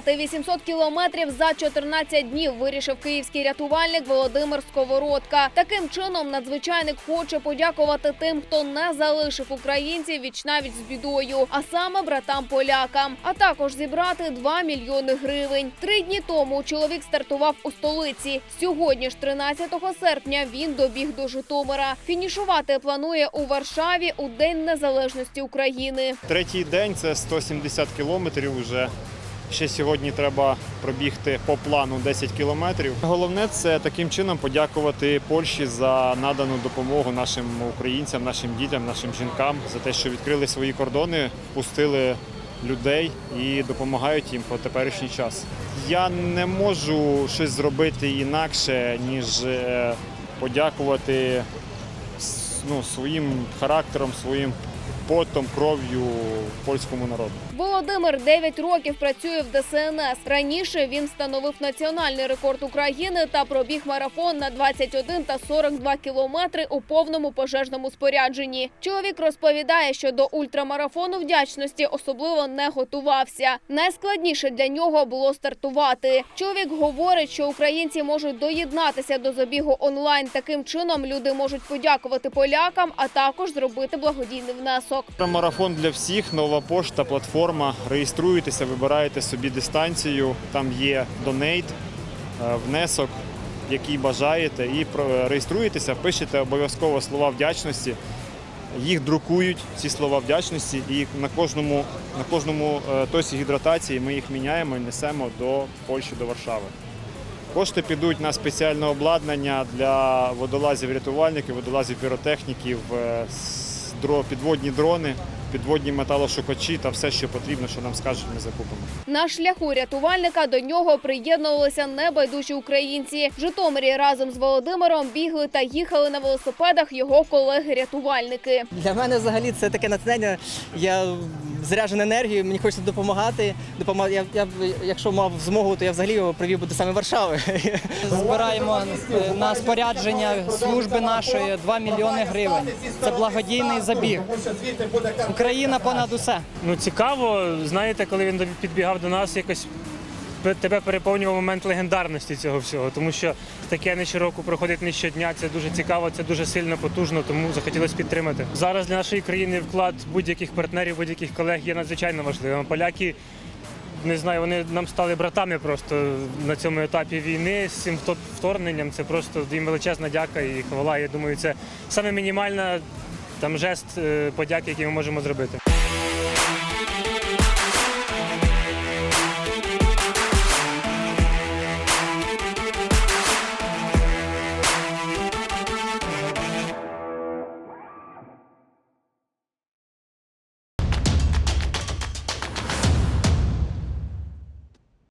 подолати 800 кілометрів за 14 днів. Вирішив київський рятувальник Володимир Сковородка. Таким чином надзвичайник хоче подякувати тим, хто не залишив українців вічнавіч з бідою, а саме братам полякам. А також зібрати 2 мільйони гривень. Три дні тому чоловік стартував у столиці. Сьогодні ж, 13 серпня, він добіг до Житомира. Фінішувати планує у Варшаві у День Незалежності України. Третій день це 170 кілометрів вже. Ще сьогодні треба пробігти по плану 10 кілометрів. Головне це таким чином подякувати Польщі за надану допомогу нашим українцям, нашим дітям, нашим жінкам за те, що відкрили свої кордони, впустили людей і допомагають їм по теперішній час. Я не можу щось зробити інакше, ніж е, подякувати ну, своїм характером, своїм потом, кров'ю польському народу. Володимир 9 років працює в ДСНС. Раніше він встановив національний рекорд України та пробіг марафон на 21 та 42 кілометри у повному пожежному спорядженні. Чоловік розповідає, що до ультрамарафону вдячності особливо не готувався. Найскладніше для нього було стартувати. Чоловік говорить, що українці можуть доєднатися до забігу онлайн. Таким чином люди можуть подякувати полякам, а також зробити благодійний внесок. Марафон для всіх, нова пошта, платформа. Реєструєтеся, вибираєте собі дистанцію. Там є донейт, е, внесок, який бажаєте, і реєструєтеся, пишете обов'язково слова вдячності. Їх друкують ці слова вдячності, і на кожному на кожному е, тосі гідратації ми їх міняємо і несемо до Польщі, до Варшави. Кошти підуть на спеціальне обладнання для водолазів-рятувальників, водолазів-піротехніків, е, с- дро- підводні дрони, підводні металошукачі та все, що потрібно, що нам скажуть, ми закупимо. На шляху рятувальника до нього приєднувалися небайдужі українці. В Житомирі разом з Володимиром бігли та їхали на велосипедах його колеги-рятувальники. Для мене взагалі це таке натхнення. Я заряджений енергією, мені хочеться допомагати. Допома- Я, я, б- якщо мав змогу, то я взагалі його привів би до саме Варшави. Збираємо е, на спорядження служби нашої 2 мільйони гривень. Це благодійний забіг. Україна понад усе. Ну цікаво, знаєте, коли він підбігав до нас, якось тебе переповнював момент легендарності цього всього, тому що таке не щороку проходить не щодня. Це дуже цікаво, це дуже сильно потужно, тому захотілося підтримати. Зараз для нашої країни вклад будь-яких партнерів, будь-яких колег є надзвичайно важливим. Поляки. Не знаю, вони нам стали братами просто на цьому етапі війни з цим вторгненням. Це просто їм величезна дяка і хвала. Я думаю, це саме мінімальна там жест е, подяки, який ми можемо зробити.